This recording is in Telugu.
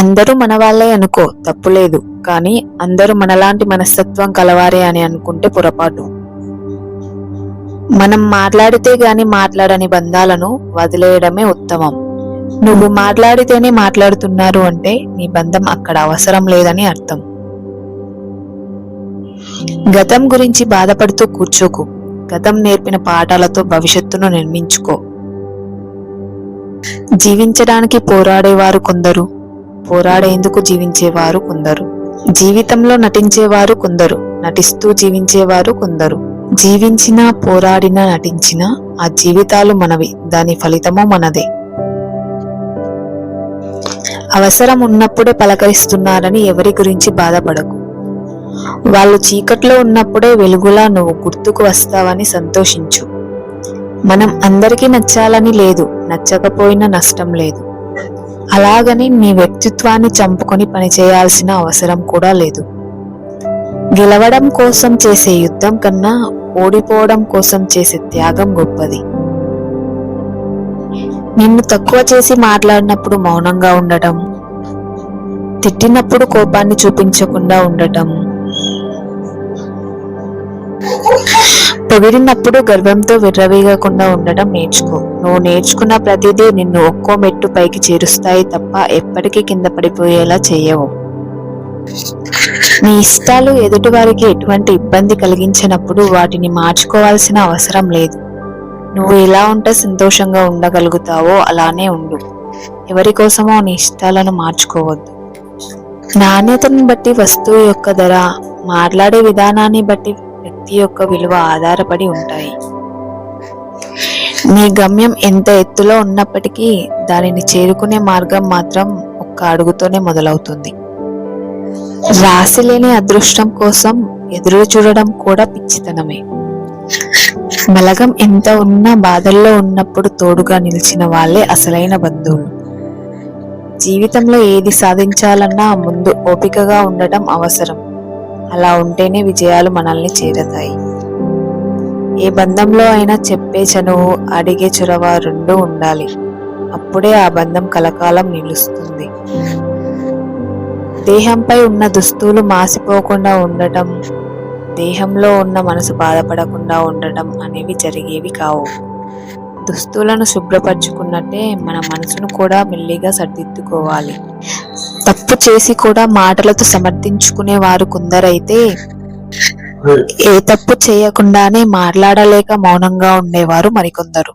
అందరూ మన వాళ్ళే అనుకో తప్పులేదు. కానీ అందరూ మనలాంటి మనస్తత్వం కలవారే అని అనుకుంటే పొరపాటు. మనం మాట్లాడితే గాని మాట్లాడని బంధాలను వదిలేయడమే ఉత్తమం. నువ్వు మాట్లాడితేనే మాట్లాడుతున్నారు అంటే నీ బంధం అక్కడ అవసరం లేదని అర్థం. గతం గురించి బాధపడుతూ కూర్చోకు. గతం నేర్పిన పాఠాలతో భవిష్యత్తును నిర్మించుకో. జీవించడానికి పోరాడేవారు కొందరు. పోరాడేందుకు జీవించేవారు కొందరు. జీవితంలో నటించేవారు కొందరు నటిస్తూ జీవించేవారు కొందరు. జీవించినా పోరాడినా నటించినా ఆ జీవితాలు మనవి దాని ఫలితము మనదే. అవసరం ఉన్నప్పుడే పలకరిస్తున్నారని ఎవరి గురించి బాధపడకు. వాళ్ళు చీకట్లో ఉన్నప్పుడే వెలుగులా నువ్వు గుర్తుకు వస్తావని సంతోషించు. మనం అందరికీ నచ్చాలని లేదు నచ్చకపోయినా నష్టం లేదు. అలాగని మీ వ్యక్తిత్వాన్ని చంపుకొని పనిచేయాల్సిన అవసరం కూడా లేదు. గెలవడం కోసం చేసే యుద్ధం కన్నా ఓడిపోవడం కోసం చేసే త్యాగం గొప్పది. నిన్ను తక్కువ చేసి మాట్లాడినప్పుడు మౌనంగా ఉండటం తిట్టినప్పుడు కోపాన్ని చూపించకుండా ఉండటం పొగిడినప్పుడు గర్వంతో విర్రవీగకుండా ఉండటం నేర్చుకో. నువ్వు నేర్చుకున్న ప్రతిదీ నిన్ను ఒక్కో మెట్టు పైకి చేరుస్తాయి తప్ప ఎప్పటికీ కింద పడిపోయేలా చేయవు. నీ ఇష్టాలు ఎదుటివారికి ఎటువంటి ఇబ్బంది కలిగించినప్పుడు వాటిని మార్చుకోవాల్సిన అవసరం లేదు. నువ్వు ఎలా ఉంటే సంతోషంగా ఉండగలుగుతావో అలానే ఉండు. ఎవరి కోసమో నీ ఇష్టాలను మార్చుకోవద్దు. నాణ్యతను బట్టి వస్తువు యొక్క ధర మాట్లాడే విధానాన్ని బట్టి వ్యక్తి యొక్క విలువ ఆధారపడి ఉంటాయి. నీ గమ్యం ఎంత ఎత్తులో ఉన్నప్పటికీ దానిని చేరుకునే మార్గం మాత్రం ఒక్క అడుగుతోనే మొదలవుతుంది. రాసి లేని అదృష్టం కోసం ఎదురు చూడడం కూడా పిచ్చితనమే. బలగం ఎంత ఉన్నా బాధల్లో ఉన్నప్పుడు తోడుగా నిలిచిన వాళ్ళే అసలైన బంధువులు. జీవితంలో ఏది సాధించాలన్నా ముందు ఓపికగా ఉండటం అవసరం. అలా ఉంటేనే విజయాలు మనల్ని చేరతాయి. ఏ బంధంలో అయినా చెప్పే చనువు అడిగే చొరవ రెండు ఉండాలి. అప్పుడే ఆ బంధం కలకాలం నిలుస్తుంది. దేహంపై ఉన్న దుస్తులు మాసిపోకుండా ఉండటం దేహంలో ఉన్న మనసు బాధపడకుండా ఉండటం అనేవి జరిగేవి కావు. దుస్తులను శుభ్రపరచుకున్నట్టే మన మనసును కూడా మెల్లిగా సర్దిద్దుకోవాలి. తప్పు చేసి కూడా మాటలతో సమర్థించుకునే వారు కొందరైతే ఏ తప్పు చేయకుండానే మాట్లాడలేక మౌనంగా ఉండేవారు మరికొందరు.